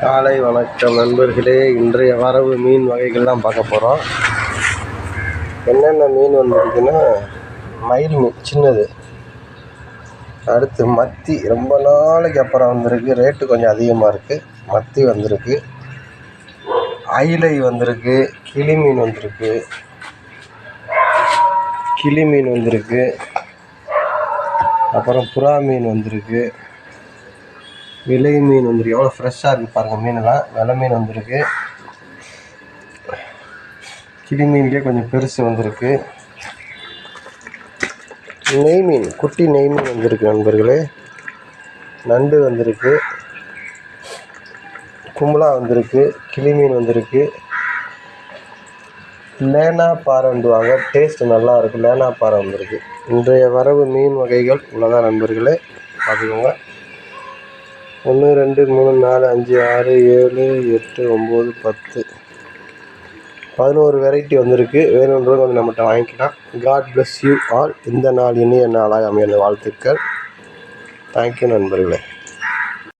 காலை வணக்கம் நண்பர்களே. இன்றைய வரவு மீன் வகைகள் தான் பார்க்க போகிறோம் என்னென்ன மீன் வந்துருக்குன்னா மயில் மீன் சின்னது. அடுத்து மத்தி ரொம்ப நாளைக்கு அப்புறம் வந்திருக்கு. ரேட்டு கொஞ்சம் அதிகமாக இருக்குது மத்தி வந்திருக்கு. அயிலை வந்திருக்கு. கிளி மீன் வந்திருக்கு. கிளி மீன் வந்திருக்கு. அப்புறம் புறா மீன் வந்திருக்கு. விலை மீன் வந்துருக்கு எவ்வளோ ஃப்ரெஷ்ஷாக இருக்குது பாருங்கள் மீனெல்லாம். விலை மீன் வந்திருக்கு. கிளி மீன்லேயே கொஞ்சம் பெருசு வந்திருக்கு. நெய் மீன் குட்டி நெய் மீன் வந்திருக்கு நண்பர்களே. நண்டு வந்திருக்கு. கும்பலா வந்திருக்கு. கிளி மீன் வந்திருக்கு. லேனா பாறைண்டுவாங்க டேஸ்ட் நல்லா இருக்கும். லேனா பாறை வந்திருக்கு. இன்றைய வரவு மீன் வகைகள் இவ்வளோதான் நண்பர்களே? பார்த்துக்கோங்க. ஒன்று ரெண்டு மூணு நாலு அஞ்சு ஆறு ஏழு எட்டு ஒம்பது பத்து. பதினோரு வெரைட்டி வந்திருக்கு. வேணுன்றது வந்து நம்மகிட்ட வாங்கிக்கலாம். காட் பிளஸ் யூ ஆல் இந்த நாள் இனி என்ன நாளாக அமைய வாழ்த்துக்கள் தேங்க்யூ நண்பர்களே.